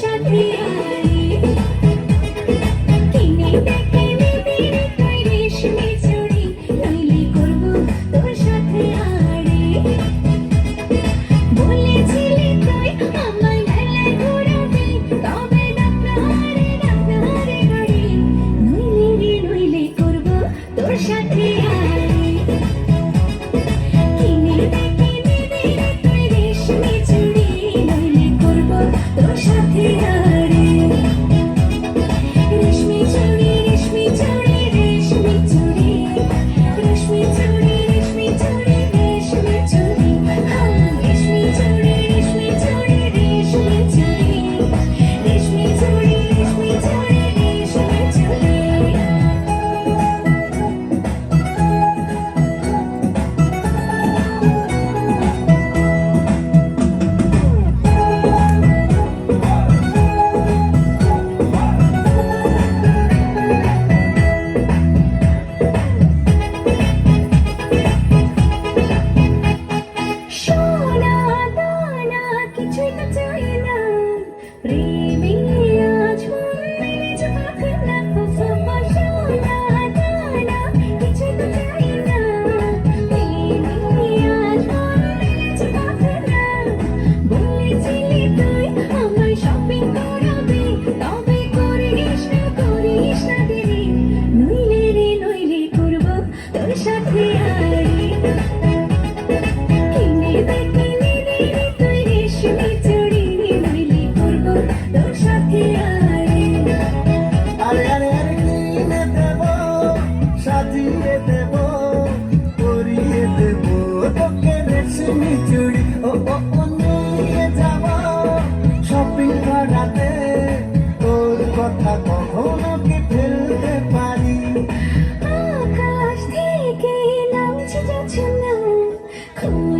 সাথী কিনে সাথে সাজিয়ে দেব পরিয়ে দেব। তোকে রেশমি চুড়ি ও নিয়ে যাব। শপিং করাতে তোর কথা Thank you.